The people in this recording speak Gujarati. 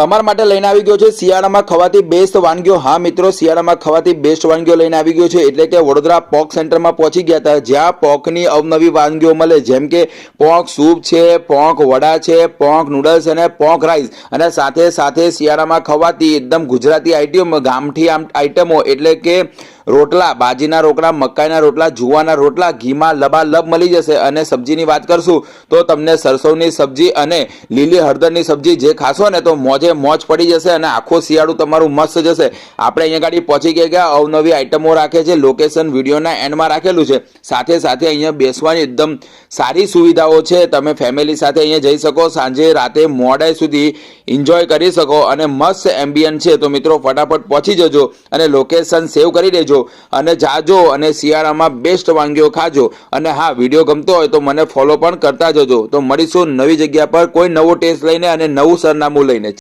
તમારા માટે લઈને આવી ગયો છે. શિયાળામાં ખવાતી બેસ્ટ વાનગીઓ. હા મિત્રો, શિયાળામાં ખવાતી બેસ્ટ વાનગીઓ લઈને આવી ગયો છે. એટલે કે વડોદરા પોક સેન્ટરમાં પહોંચી ગયા હતા. જ્યાં પોકની અવનવી વાનગીઓ મળે. જેમ કે પોંક સૂપ છે પોંક વડા છે પોંક નૂડલ્સ અને પોંક રાઈસ અને સાથે સાથે શિયાળામાં ખવાતી એકદમ ગુજરાતી આઈટમ ગામઠી આઈટમો એટલે કે રોટલા બાજીના રોટલા, મકાઈના રોટલા જુવાના રોટલા, ઘીમાં લબાલબ મળી જશે અને સબ્જીની વાત કરશું તો તમને સરસવની સબ્જી અને લીલી હળદરની સબ્જી જે ખાશો ને તો મોજે મોજ પડી જશે અને આખો શિયાળું તમારું મસ્ત જશે. આપણે અહીંયા ગાડી પહોંચી ગયા અવનવી આઈટમો રાખે છે લોકેશન વિડીયોના એન્ડમાં રાખેલું છે. સાથે સાથે અહીંયા બેસવાની એકદમ સારી સુવિધાઓ છે, તમે ફેમિલી સાથે અહીંયા જઈ શકો, સાંજે રાતે મોડે સુધી એન્જોય કરી શકો અને મસ્ત એમ્બિયન છે. તો મિત્રો, ફટાફટ પહોંચી જજો અને લોકેશન સેવ કરી દેજો. અને જાજો અને શિયાળામાં બેસ્ટ વાનગીઓ ખાજો. અને હા વીડિયો ગમતો હોય તો મને ફોલો પણ કરતા જજો. તો મળીશું નવી જગ્યા પર કોઈ નવો ટેસ્ટ લઈને અને નવું સરનામું લઈને.